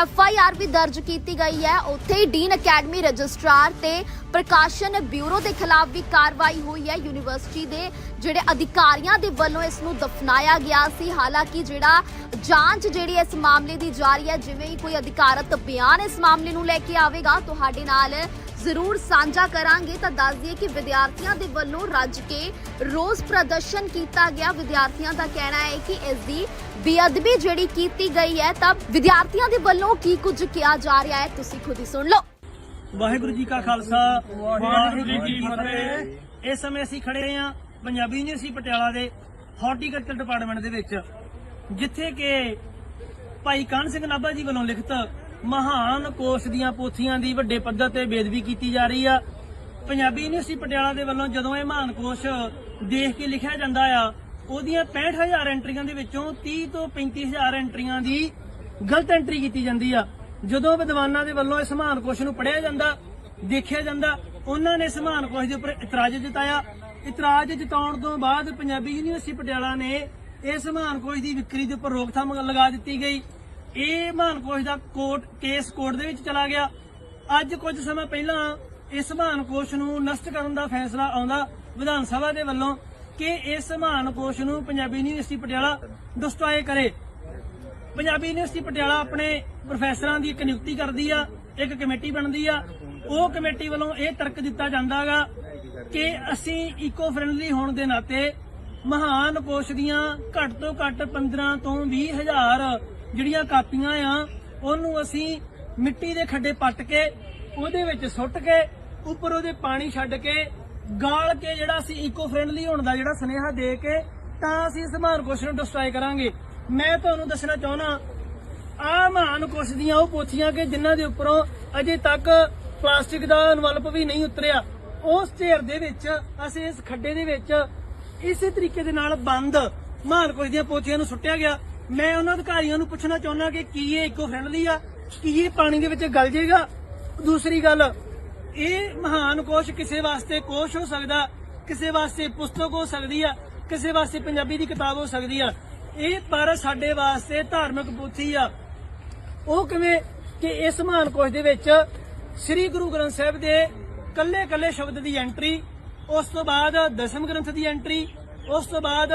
ਐਫ ਆਈ ਆਰ ਵੀ ਦਰਜ ਕੀਤੀ ਗਈ ਹੈ। ਉੱਥੇ ਹੀ ਡੀਨ ਅਕੈਡਮੀ ਰਜਿਸਟਰਾਰ ਤੇ ਪ੍ਰਕਾਸ਼ਨ ਬਿਊਰੋ ਦੇ ਖਿਲਾਫ ਵੀ ਕਾਰਵਾਈ ਹੋਈ ਹੈ। ਯੂਨੀਵਰਸਿਟੀ ਦੇ ਜਿਹੜੇ ਅਧਿਕਾਰੀਆਂ ਦੇ ਵੱਲੋਂ ਇਸ ਨੂੰ ਦਫਨਾਇਆ ਗਿਆ ਸੀ। ਹਾਲਾਂਕਿ ਜਿਹੜਾ ਜਾਂਚ ਜਿਹੜੀ ਇਸ ਮਾਮਲੇ ਦੀ ਜਾਰੀ ਹੈ, ਜਿਵੇਂ ਹੀ ਕੋਈ ਅਧਿਕਾਰਤ ਬਿਆਨ ਇਸ ਮਾਮਲੇ ਨੂੰ ਲੈ ਕੇ ਆਵੇਗਾ, ਤੁਹਾਡੇ ਨਾਲ ਜ਼ਰੂਰ ਸਾਂਝਾ ਕਰਾਂਗੇ ਤਾਂ ਦੱਸ ਦਈਏ ਕਿ ਵਿਦਿਆਰਥੀਆਂ ਦੇ ਵੱਲੋਂ ਰੱਜ ਕੇ ਰੋਸ ਪ੍ਰਦਰਸ਼ਨ ਕੀਤਾ ਗਿਆ। ਵਿਦਿਆਰਥੀਆਂ ਦਾ ਕਹਿਣਾ ਹੈ ਕਿ ਇਸ ਦੀ ਬੇਅਦਬੀ ਜਿਹੜੀ ਕੀਤੀ ਗਈ ਹੈ, ਤਾਂ ਵਿਦਿਆਰਥੀਆਂ ਦੇ ਵੱਲੋਂ ਕੀ ਕੁਝ ਕਿਹਾ ਜਾ ਰਿਹਾ ਹੈ, ਤੁਸੀਂ ਖੁਦ ਹੀ ਸੁਣ ਲਓ। ਵਾਹਿਗੁਰੂ ਜੀ ਕਾ ਖਾਲਸਾ, ਵਾਹਿਗੁਰੂ ਜੀ ਕੀ ਫਤਿਹ। ਇਸ ਸਮੇਂ ਅਸੀਂ ਖੜੇ ਹਾਂ ਪੰਜਾਬੀ ਯੂਨੀਵਰਸਿਟੀ ਪਟਿਆਲਾ ਦੇ ਹਾਰਟੀਕਲਚਰ ਡਿਪਾਰਟਮੈਂਟ ਦੇ ਵਿੱਚ, ਜਿੱਥੇ ਕਿ ਭਾਈ ਕਾਨ ਸਿੰਘ ਨਾਭਾ ਜੀ ਵੱਲੋਂ ਲਿਖਤ ਮਹਾਨ ਕੋਸ਼ ਦੀਆਂ ਪੋਥੀਆਂ ਦੀ ਵੱਡੇ ਪੱਧਰ ਤੇ ਬੇਦਬੀ ਕੀਤੀ ਜਾ ਰਹੀ ਆ। ਪੰਜਾਬੀ ਯੂਨੀਵਰਸਿਟੀ ਪਟਿਆਲਾ ਦੇ ਵੱਲੋਂ ਜਦੋਂ ਇਹ ਮਹਾਨ ਕੋਸ਼ ਦੇਖ ਕੇ ਲਿਖਿਆ ਜਾਂਦਾ ਆ, ਉਹਦੀਆਂ 65000 ਐਂਟਰੀਆਂ ਦੇ ਵਿੱਚੋਂ 30 ਤੋਂ 35000 ਐਂਟਰੀਆਂ ਦੀ ਗਲਤ ਐਂਟਰੀ ਕੀਤੀ ਜਾਂਦੀ ਆ। ਜਦੋਂ ਵਿਦਵਾਨਾਂ ਦੇ ਵੱਲੋਂ ਇਸ ਮਹਾਨ ਕੋਸ਼ ਨੂੰ ਪੜ੍ਹਿਆ ਜਾਂਦਾ, ਦੇਖਿਆ ਜਾਂਦਾ, ਉਹਨਾਂ ਨੇ ਇਸ ਮਹਾਨ ਕੋਸ਼ ਦੇ ਉੱਪਰ ਇਤਰਾਜ਼ ਜਤਾਇਆ। ਇਤਰਾਜ਼ ਜਤਾਉਣ ਤੋਂ ਬਾਅਦ ਪੰਜਾਬੀ ਯੂਨੀਵਰਸਿਟੀ ਪਟਿਆਲਾ ਨੇ ਇਸ ਮਹਾਨ ਕੋਸ਼ ਦੀ ਵਿਕਰੀ ਦੇ ਉੱਪਰ ਰੋਕਥਾਮ ਲਗਾ ਦਿੱਤੀ ਗਈ। ਇਹ ਮਹਾਨ ਕੋਸ਼ ਦਾ ਕੋਰਟ, ਕੇਸ ਕੋਰਟ ਦੇ ਵਿੱਚ ਚਲਾ ਗਿਆ। ਅੱਜ ਕੁਝ ਸਮਾਂ ਪਹਿਲਾਂ ਇਸ ਮਹਾਨ ਕੋਸ਼ ਨੂੰ ਨਸ਼ਟ ਕਰਨ ਦਾ ਫੈਸਲਾ ਆਉਂਦਾ ਵਿਧਾਨ ਸਭਾ ਦੇ ਵੱਲੋਂ ਕਿ ਇਸ ਮਹਾਨ ਕੋਸ਼ ਨੂੰ ਪੰਜਾਬੀ ਯੂਨੀਵਰਸਿਟੀ ਪਟਿਆਲਾ ਡਿਸਟਰੋਏ ਕਰੇ। ਪੰਜਾਬੀ ਯੂਨੀਵਰਸਿਟੀ ਪਟਿਆਲਾ ਆਪਣੇ ਪ੍ਰੋਫੈਸਰਾਂ ਦੀ ਇੱਕ ਨਿਯੁਕਤੀ ਕਰਦੀ ਆ, ਇੱਕ ਕਮੇਟੀ ਬਣਦੀ ਆ। ਉਹ ਕਮੇਟੀ ਵੱਲੋਂ ਇਹ ਤਰਕ ਦਿੱਤਾ ਜਾਂਦਾਗਾ ਕਿ ਅਸੀਂ ਇਕੋ ਫ੍ਰੈਂਡਲੀ ਹੋਣ ਦੇ ਨਾਤੇ ਮਹਾਨ ਕੋਸ਼ ਦੀਆਂ ਘੱਟ ਤੋਂ ਘੱਟ 15 ਤੋਂ 20 ਹਜ਼ਾਰ ਜਿਹੜੀਆਂ ਕਾਪੀਆਂ ਆ, ਉਹਨੂੰ ਅਸੀਂ ਮਿੱਟੀ ਦੇ ਖੱਡੇ ਪੱਟ ਕੇ, ਉਹਦੇ ਵਿੱਚ ਸੁੱਟ ਕੇ, ਉੱਪਰ ਉਹਦੇ ਪਾਣੀ ਛੱਡ ਕੇ, ਗਾਲ ਕੇ ਜਿਹੜਾ ਅਸੀਂ ਇਕੋ ਫ੍ਰੈਂਡਲੀ ਹੋਣ ਦਾ ਜਿਹੜਾ ਸੁਨੇਹਾ ਦੇ ਕੇ, ਤਾਂ ਅਸੀਂ ਇਸ ਮਹਾਨ ਕੋਸ਼ ਨੂੰ ਡਿਸਟਰੋਏ ਕਰਾਂਗੇ। ਮੈਂ ਤੁਹਾਨੂੰ ਦੱਸਣਾ ਚਾਹੁੰਦਾ, ਆ ਮਹਾਨ ਕੋਸ਼ ਦੀਆਂ ਉਹ ਪੋਥੀਆਂ ਕਿ ਜਿਨ੍ਹਾਂ ਦੇ ਉੱਪਰੋਂ ਅਜੇ ਤੱਕ ਪਲਾਸਟਿਕ ਦਾ ਇਨਵਲਪ ਵੀ ਨਹੀਂ ਉਤਰਿਆ। ਉਸ ਢੇਰ ਦੇ ਵਿੱਚ, ਅਸੀਂ ਇਸ ਖੱਡੇ ਦੇ ਵਿੱਚ ਇਸੇ ਤਰੀਕੇ ਦੇ ਨਾਲ ਬੰਦ ਮਹਾਨ ਕੋਸ਼ ਦੀਆਂ ਪੋਥੀਆਂ ਨੂੰ ਸੁੱਟਿਆ ਗਿਆ। ਮੈਂ ਉਹਨਾਂ ਅਧਿਕਾਰੀਆਂ ਨੂੰ ਪੁੱਛਣਾ ਚਾਹੁੰਦਾ ਕਿ ਕੀ ਇਹ ਇਕੋ ਫ੍ਰੈਂਡਲੀ ਆ? ਕੀ ਇਹ ਪਾਣੀ ਦੇ ਵਿੱਚ ਗਲ ਜਾਏਗਾ ਦੂਸਰੀ ਗੱਲ, ਇਹ ਮਹਾਨ ਕੋਸ਼ ਕਿਸੇ ਵਾਸਤੇ ਕੋਸ਼ ਹੋ ਸਕਦਾ, ਕਿਸੇ ਵਾਸਤੇ ਪੁਸਤਕ ਹੋ ਸਕਦੀ ਆ, ਕਿਸੇ ਵਾਸਤੇ ਪੰਜਾਬੀ ਦੀ ਕਿਤਾਬ ਹੋ ਸਕਦੀ ਆ। ਇਹ ਪਰ ਸਾਡੇ ਵਾਸਤੇ ਧਾਰਮਿਕ ਪੋਥੀ ਆ। ਉਹ ਕਿਵੇਂ ਕਿ ਇਸ ਮਹਾਨ ਕੋਸ਼ ਦੇ ਵਿੱਚ ਸ੍ਰੀ ਗੁਰੂ ਗ੍ਰੰਥ ਸਾਹਿਬ ਦੇ ਕੱਲੇ ਕੱਲੇ ਸ਼ਬਦ ਦੀ ਐਂਟਰੀ ਉਸ ਤੋਂ ਬਾਅਦ ਦਸਮ ਗ੍ਰੰਥ ਦੀ ਐਂਟਰੀ ਉਸ ਤੋਂ ਬਾਅਦ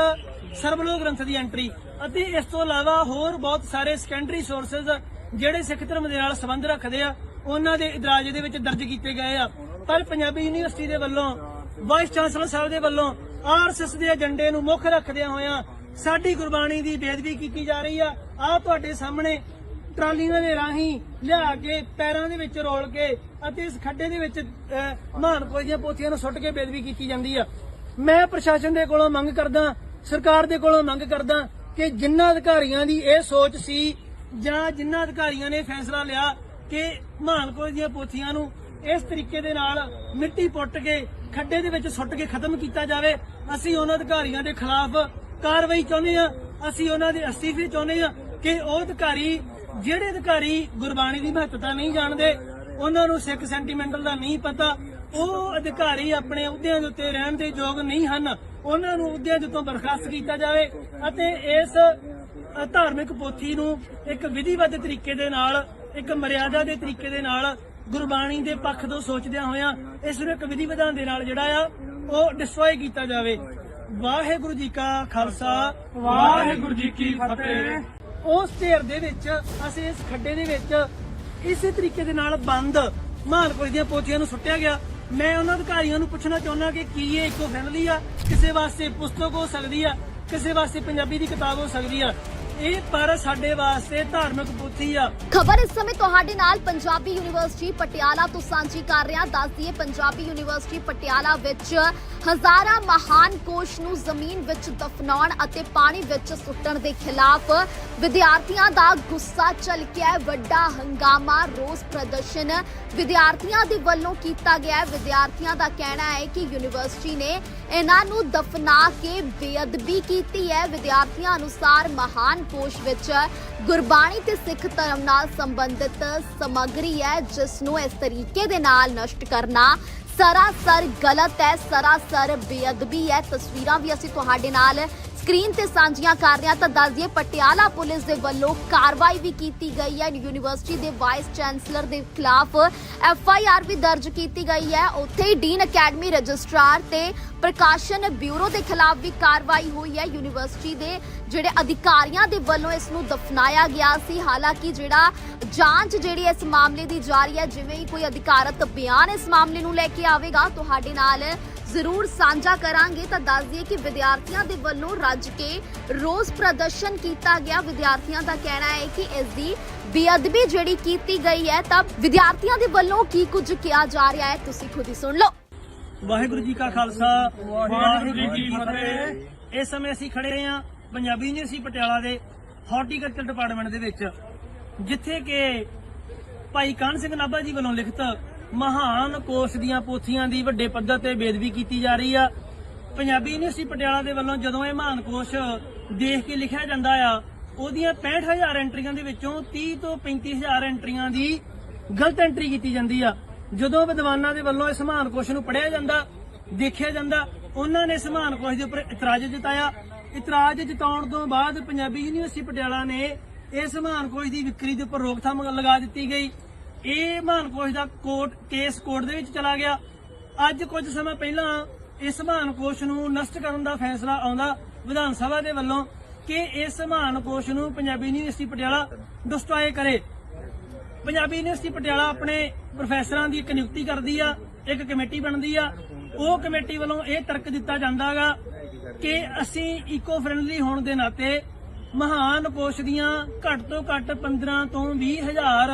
ਸਰਬਲੋਕ ਗ੍ਰੰਥ ਦੀ ਐਂਟਰੀ ਅਤੇ ਇਸ ਤੋਂ ਇਲਾਵਾ ਹੋਰ ਬਹੁਤ ਸਾਰੇ ਸੈਕੰਡਰੀ ਸੋਰਸਸ ਜਿਹੜੇ ਸਿੱਖ ਧਰਮ ਦੇ ਨਾਲ ਸੰਬੰਧ ਰੱਖਦੇ ਆ, ਉਹਨਾਂ ਦੇ ਇਦਰਾਜ ਦੇ ਵਿੱਚ ਦਰਜ ਕੀਤੇ ਗਏ ਆ। ਪਰ ਪੰਜਾਬੀ ਯੂਨੀਵਰਸਿਟੀ ਦੇ ਵੱਲੋਂ ਵਾਈਸ ਚਾਂਸਲਰ ਸਾਹਿਬ ਦੇ ਵੱਲੋਂ ਆਰਐਸਐਸ ਦੇ ਏਜੰਡੇ ਨੂੰ ਮੁੱਖ ਰੱਖਦਿਆਂ ਹੋਇਆਂ ਸਾਡੀ ਗੁਰਬਾਣੀ ਦੀ ਬੇਦਬੀ ਕੀਤੀ ਜਾ ਰਹੀ ਆ। ਆ ਤੁਹਾਡੇ ਸਾਹਮਣੇ ਟਰਾਲੀਆਂ ਦੇ ਰਾਹੀਂ ਲਿਆ ਕੇ ਪੈਰਾਂ ਦੇ ਵਿੱਚ ਰੋਲ ਕੇ ਅਤੇ ਇਸ ਖੱਡੇ ਦੇ ਵਿੱਚ ਅਹ, ਦੀਆਂ ਪੋਥੀਆਂ ਨੂੰ ਸੁੱਟ ਕੇ ਬੇਦਬੀ ਕੀਤੀ ਜਾਂਦੀ ਆ। ਮੈਂ ਪ੍ਰਸ਼ਾਸਨ ਦੇ ਕੋਲੋਂ ਮੰਗ ਕਰਦਾ ਸਰਕਾਰ ਦੇ ਕੋਲੋਂ ਮੰਗ ਕਰਦਾ ਕਿ ਜਿਨ੍ਹਾਂ ਅਧਿਕਾਰੀਆਂ ਦੀ ਇਹ ਸੋਚ ਸੀ ਜਾਂ ਜਿਨ੍ਹਾਂ ਅਧਿਕਾਰੀਆਂ ਨੇ ਫੈਸਲਾ ਲਿਆ ਕਿ ਮਹਾਨ ਕੋਈ ਦੀਆਂ ਪੋਥੀਆਂ ਨੂੰ ਇਸ ਤਰੀਕੇ ਦੇ ਨਾਲ ਮਿੱਟੀ ਪੁੱਟ ਕੇ ਖੱਡੇ ਦੇ ਵਿੱਚ ਸੁੱਟ ਕੇ ਖਤਮ ਕੀਤਾ ਜਾਵੇ ਅਸੀਂ ਉਹਨਾਂ ਅਧਿਕਾਰੀਆਂ ਦੇ ਖਿਲਾਫ ਕਾਰਵਾਈ ਚਾਹੁੰਦੇ ਆ ਅਸੀਂ ਉਹਨਾਂ ਦੇ ਅਸਤੀਫੇ ਚਾਹੁੰਦੇ ਆ ਕਿ ਉਹ ਅਧਿਕਾਰੀ ਜਿਹੜੇ ਅਧਿਕਾਰੀ ਗੁਰਬਾਣੀ ਦੀ ਮਹੱਤਤਾ ਨਹੀਂ ਜਾਣਦੇ, ਉਹਨਾਂ ਨੂੰ ਸਿੱਖ ਸੈਂਟੀਮੈਂਟਲ ਦਾ ਨਹੀਂ ਪਤਾ, ਉਹ ਅਧਿਕਾਰੀ ਆਪਣੇ ਅਹੁਦਿਆਂ ਦੇ ਉੱਤੇ ਰਹਿਣ ਦੇ ਯੋਗ ਨਹੀਂ ਹਨ। ਉਹਨਾਂ ਨੂੰ ਅਹੁਦਿਆਂ ਦੇ ਬਰਖਾਸਤ ਕੀਤਾ ਜਾਵੇ ਅਤੇ ਇਸ ਧਾਰਮਿਕ ਪੋਥੀ ਨੂੰ ਇੱਕ ਵਿਧੀਵਤ ਤਰੀਕੇ ਦੇ ਨਾਲ, ਇੱਕ ਮਰਿਆਦਾ ਦੇ ਤਰੀਕੇ ਦੇ ਨਾਲ ਗੁਰਬਾਣੀ ਦੇ ਪੱਖ ਤੋਂ ਸੋਚਦਿਆਂ ਹੋਇਆਂ ਇਸ ਨੂੰ ਇੱਕ ਵਿਧੀ ਵਿਧਾਨ ਦੇ ਨਾਲ ਜਿਹੜਾ ਆ, ਉਹ ਡਿਸਟਰੋਏ ਕੀਤਾ ਜਾਵੇ। ਵਾਹਿਗੁਰੂ ਜੀ ਕਾ ਖਾਲਸਾ, ਵਾਹਿਗੁਰੂ ਜੀ ਕੀ ਫਤਿਹ। ਉਸ ਢੇਰ ਦੇ ਵਿੱਚ, ਅਸੀਂ ਇਸ ਖੱਡੇ ਦੇ ਵਿੱਚ ਇਸੇ ਤਰੀਕੇ ਦੇ ਨਾਲ ਬੰਦ ਮਹਾਨ ਦੀਆਂ ਪੋਥੀਆਂ ਨੂੰ ਸੁੱਟਿਆ ਗਿਆ। ਮੈਂ ਉਹਨਾਂ ਅਧਿਕਾਰੀਆਂ ਨੂੰ ਪੁੱਛਣਾ ਚਾਹੁੰਦਾ ਕਿ ਕੀ ਇਹ ਇਕੋ ਫ੍ਰੈਂਡਲੀ ਆ? ਕਿਸੇ ਵਾਸਤੇ ਪੁਸਤਕ ਹੋ ਸਕਦੀ ਆ? ਕਿਸੇ ਵਾਸਤੇ ਪੰਜਾਬੀ ਦੀ ਕਿਤਾਬ ਹੋ ਸਕਦੀ ਆ? ਇਹ ਪਰ ਸਾਡੇ ਵਾਸਤੇ ਧਾਰਮਿਕ ਪੋਥੀ ਆ। ਖਬਰ ਇਸ ਸਮੇਂ ਤੁਹਾਡੇ ਨਾਲ ਪੰਜਾਬੀ ਯੂਨੀਵਰਸਿਟੀ ਪਟਿਆਲਾ ਤੋਂ ਸਾਂਝੀ ਕਰ ਰਿਹਾ। ਦੱਸ ਦਈਏ, ਪੰਜਾਬੀ ਯੂਨੀਵਰਸਿਟੀ ਪਟਿਆਲਾ ਵਿੱਚ ਹਜ਼ਾਰਾਂ ਮਹਾਨ ਕੋਸ਼ ਨੂੰ ਜ਼ਮੀਨ ਵਿੱਚ ਦਫਨਾਉਣ ਅਤੇ ਪਾਣੀ ਵਿੱਚ ਸੁੱਟਣ ਦੇ ਖਿਲਾਫ ਵਿਦਿਆਰਥੀਆਂ ਦਾ ਗੁੱਸਾ ਚਲਕਿਆ ਵੱਡਾ ਹੰਗਾਮਾ, ਰੋਸ ਪ੍ਰਦਰਸ਼ਨ ਵਿਦਿਆਰਥੀਆਂ ਦੇ ਵੱਲੋਂ ਕੀਤਾ ਗਿਆ ਹੈ। ਵਿਦਿਆਰਥੀਆਂ ਦਾ ਕਹਿਣਾ ਹੈ ਕਿ ਯੂਨੀਵਰਸਿਟੀ ਨੇ ਇਹਨਾਂ ਨੂੰ ਦਫਨਾ ਕੇ ਬੇਅਦਬੀ ਕੀਤੀ ਹੈ। ਵਿਦਿਆਰਥੀਆਂ ਅਨੁਸਾਰ ਮਹਾਨ ਕੋਸ਼ ਵਿੱਚ ਗੁਰਬਾਣੀ ਤੇ ਸਿੱਖ ਧਰਮ ਨਾਲ ਸੰਬੰਧਿਤ ਸਮੱਗਰੀ ਹੈ, ਜਿਸ ਨੂੰ ਇਸ ਤਰੀਕੇ ਦੇ ਨਾਲ ਨਸ਼ਟ ਕਰਨਾ ਸਰਾਸਰ ਗਲਤ ਹੈ, ਸਰਾਸਰ ਬੇਅਦਬੀ ਹੈ। ਤਸਵੀਰਾਂ ਵੀ ਅਸੀਂ ਤੁਹਾਡੇ ਨਾਲ ਸਕਰੀਨ ਤੇ ਸਾਂਝੀਆਂ ਕਰ ਰਿਹਾ ਤਾਂ ਦੱਸ ਦਈਏ, ਪਟਿਆਲਾ ਪੁਲਿਸ ਦੇ ਵੱਲੋਂ ਕਾਰਵਾਈ ਵੀ ਕੀਤੀ ਗਈ ਹੈ। ਯੂਨੀਵਰਸਿਟੀ ਦੇ ਵਾਈਸ ਚਾਂਸਲਰ ਦੇ ਖਿਲਾਫ ਐਫ ਆਈ ਆਰ ਵੀ ਦਰਜ ਕੀਤੀ ਗਈ ਹੈ। ਉੱਥੇ ਹੀ ਡੀਨ ਅਕੈਡਮੀ ਰਜਿਸਟਰਾਰ ਤੇ ਪ੍ਰਕਾਸ਼ਨ ਬਿਊਰੋ ਦੇ ਖਿਲਾਫ ਵੀ ਕਾਰਵਾਈ ਹੋਈ ਹੈ। ਯੂਨੀਵਰਸਿਟੀ ਦੇ ਜਿਹੜੇ ਅਧਿਕਾਰੀਆਂ ਦੇ ਵੱਲੋਂ ਇਸ ਨੂੰ ਦਫਨਾਇਆ ਗਿਆ ਸੀ। ਹਾਲਾਂਕਿ ਜਿਹੜਾ ਜਾਂਚ ਜਿਹੜੀ ਇਸ ਮਾਮਲੇ ਦੀ ਜਾਰੀ ਹੈ, ਜਿਵੇਂ ਹੀ ਕੋਈ ਅਧਿਕਾਰਤ ਬਿਆਨ ਇਸ ਮਾਮਲੇ ਨੂੰ ਲੈ ਕੇ ਆਵੇਗਾ, ਤੁਹਾਡੇ ਨਾਲ ਜ਼ਰੂਰ ਸਾਂਝਾ ਕਰਾਂਗੇ ਤਾਂ ਦੱਸ ਦਈਏ ਕਿ ਵਿਦਿਆਰਥੀਆਂ ਦੇ ਵੱਲੋਂ ਰੱਜ ਕੇ ਰੋਸ ਪ੍ਰਦਰਸ਼ਨ ਕੀਤਾ ਗਿਆ। ਵਿਦਿਆਰਥੀਆਂ ਦਾ ਕਹਿਣਾ ਹੈ ਕਿ ਇਸ ਦੀ ਬੇਅਦਬੀ ਜਿਹੜੀ ਕੀਤੀ ਗਈ ਹੈ ਤਾਂ ਵਿਦਿਆਰਥੀਆਂ ਦੇ ਵੱਲੋਂ ਕੀ ਕੁਝ ਕਿਹਾ ਜਾ ਰਿਹਾ ਹੈ ਤੁਸੀਂ ਖੁਦ ਹੀ ਸੁਣ ਲਓ। ਵਾਹਿਗੁਰੂ ਜੀ ਕਾ ਖਾਲਸਾ ਵਾਹਿਗੁਰੂ ਜੀ ਕੀ ਫਤਿਹ। ਇਸ ਸਮੇਂ ਅਸੀਂ ਖੜੇ ਹਾਂ ਪੰਜਾਬੀ ਯੂਨੀਵਰਸਿਟੀ ਪਟਿਆਲਾ ਦੇ ਹਾਰਟੀਕਲਚਰ ਡਿਪਾਰਟਮੈਂਟ ਦੇ ਵਿੱਚ ਜਿੱਥੇ ਕਿ ਭਾਈ ਕਾਨ ਸਿੰਘ ਨਾਭਾ ਜੀ ਵੱਲੋਂ ਲਿਖਤ ਮਹਾਨ ਕੋਸ਼ ਦੀਆਂ ਪੋਥੀਆਂ ਦੀ ਵੱਡੇ ਪੱਧਰ ਤੇ ਬੇਦਬੀ ਕੀਤੀ ਜਾ ਰਹੀ ਆ। ਪੰਜਾਬੀ ਯੂਨੀਵਰਸਿਟੀ ਪਟਿਆਲਾ ਦੇ ਵੱਲੋਂ ਜਦੋਂ ਇਹ ਮਹਾਨ ਕੋਸ਼ ਦੇਖ ਕੇ ਲਿਖਿਆ ਜਾਂਦਾ ਆ, ਉਹਦੀਆਂ 65000 ਐਂਟਰੀਆਂ ਦੇ ਵਿੱਚੋਂ 30 ਤੋਂ 35000 ਐਂਟਰੀਆਂ ਦੀ ਗਲਤ ਐਂਟਰੀ ਕੀਤੀ ਜਾਂਦੀ ਆ। ਜਦੋਂ ਵਿਦਵਾਨਾਂ ਦੇ ਵੱਲੋਂ ਇਸ ਮਹਾਨ ਕੋਸ਼ ਨੂੰ ਪੜ੍ਹਿਆ ਜਾਂਦਾ, ਦੇਖਿਆ ਜਾਂਦਾ, ਉਹਨਾਂ ਨੇ ਇਸ ਮਹਾਨ ਕੋਸ਼ ਦੇ ਉੱਪਰ ਇਤਰਾਜ਼ ਜਤਾਇਆ। ਇਤਰਾਜ਼ ਜਤਾਉਣ ਤੋਂ ਬਾਅਦ ਪੰਜਾਬੀ ਯੂਨੀਵਰਸਿਟੀ ਪਟਿਆਲਾ ਨੇ ਇਸ ਮਹਾਨ ਕੋਸ਼ ਦੀ ਵਿਕਰੀ ਦੇ ਉੱਪਰ ਰੋਕਥਾਮ ਲਗਾ ਦਿੱਤੀ ਗਈ। ਇਹ ਮਹਾਨ ਕੋਸ਼ ਦਾ ਕੋਰਟ ਕੇਸ ਕੋਰਟ ਦੇ ਵਿੱਚ ਚਲਾ ਗਿਆ। ਅੱਜ ਕੁਝ ਸਮਾਂ ਪਹਿਲਾਂ ਇਸ ਮਹਾਨ ਕੋਸ਼ ਨੂੰ ਨਸ਼ਟ ਕਰਨ ਦਾ ਫੈਸਲਾ ਆਉਂਦਾ ਵਿਧਾਨ ਸਭਾ ਦੇ ਵੱਲੋਂ ਕਿ ਇਸ ਮਹਾਨ ਕੋਸ਼ ਨੂੰ ਪੰਜਾਬੀ ਯੂਨੀਵਰਸਿਟੀ ਪਟਿਆਲਾ ਡਿਸਟਰੋਏ ਕਰੇ। ਪੰਜਾਬੀ ਯੂਨੀਵਰਸਿਟੀ ਪਟਿਆਲਾ ਆਪਣੇ ਪ੍ਰੋਫੈਸਰਾਂ ਦੀ ਇੱਕ ਨਿਯੁਕਤੀ ਕਰਦੀ ਆ, ਇੱਕ ਕਮੇਟੀ ਬਣਦੀ ਆ। ਉਹ ਕਮੇਟੀ ਵੱਲੋਂ ਇਹ ਤਰਕ ਦਿੱਤਾ ਜਾਂਦਾਗਾ ਕਿ ਅਸੀਂ ਇਕੋ ਫ੍ਰੈਂਡਲੀ ਹੋਣ ਦੇ ਨਾਤੇ ਮਹਾਨ ਕੋਸ਼ ਦੀਆਂ ਘੱਟ ਤੋਂ ਘੱਟ 15 ਤੋਂ 20 ਹਜ਼ਾਰ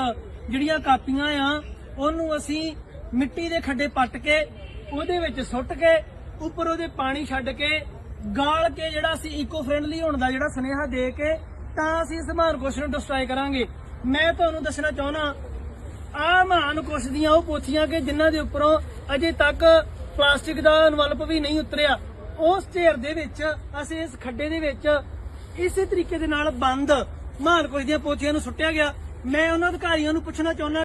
ਜਿਹੜੀਆਂ ਕਾਪੀਆਂ ਆ, ਉਹਨੂੰ ਅਸੀਂ ਮਿੱਟੀ ਦੇ ਖੱਡੇ ਪੱਟ ਕੇ, ਉਹਦੇ ਵਿੱਚ ਸੁੱਟ ਕੇ, ਉੱਪਰ ਉਹਦੇ ਪਾਣੀ ਛੱਡ ਕੇ, ਗਾਲ ਕੇ ਜਿਹੜਾ ਅਸੀਂ ਇਕੋ ਫ੍ਰੈਂਡਲੀ ਹੋਣ ਦਾ ਜਿਹੜਾ ਸੁਨੇਹਾ ਦੇ ਕੇ, ਤਾਂ ਅਸੀਂ ਇਸ ਮਹਾਨ ਕੋਸ਼ ਨੂੰ ਡਿਸਟਰਾਏ ਕਰਾਂਗੇ। ਮੈਂ ਤੁਹਾਨੂੰ ਦੱਸਣਾ ਚਾਹੁੰਦਾ ਆ ਮਹਾਨ ਕੁਸ਼ ਦੀਆਂ ਉਹ ਪੋਥੀਆਂ ਕਿ ਜਿਨ੍ਹਾਂ ਦੇ ਉੱਪਰੋਂ ਅਜੇ ਤੱਕ ਪਲਾਸਟਿਕ ਦਾ ਇਨਵਲਪ ਵੀ ਨਹੀਂ ਉਤਰਿਆ। ਉਸ ਢੇਰ ਦੇ ਵਿੱਚ, ਅਸੀਂ ਇਸ ਖੱਡੇ ਦੇ ਵਿੱਚ ਇਸੇ ਤਰੀਕੇ ਦੇ ਨਾਲ ਬੰਦ ਮਹਾਨ ਕੁਸ਼ ਦੀਆਂ ਪੋਥੀਆਂ ਨੂੰ ਸੁੱਟਿਆ ਗਿਆ। ਮੈਂ ਉਹਨਾਂ ਅਧਿਕਾਰੀਆਂ ਨੂੰ ਪੁੱਛਣਾ ਚਾਹੁੰਦਾ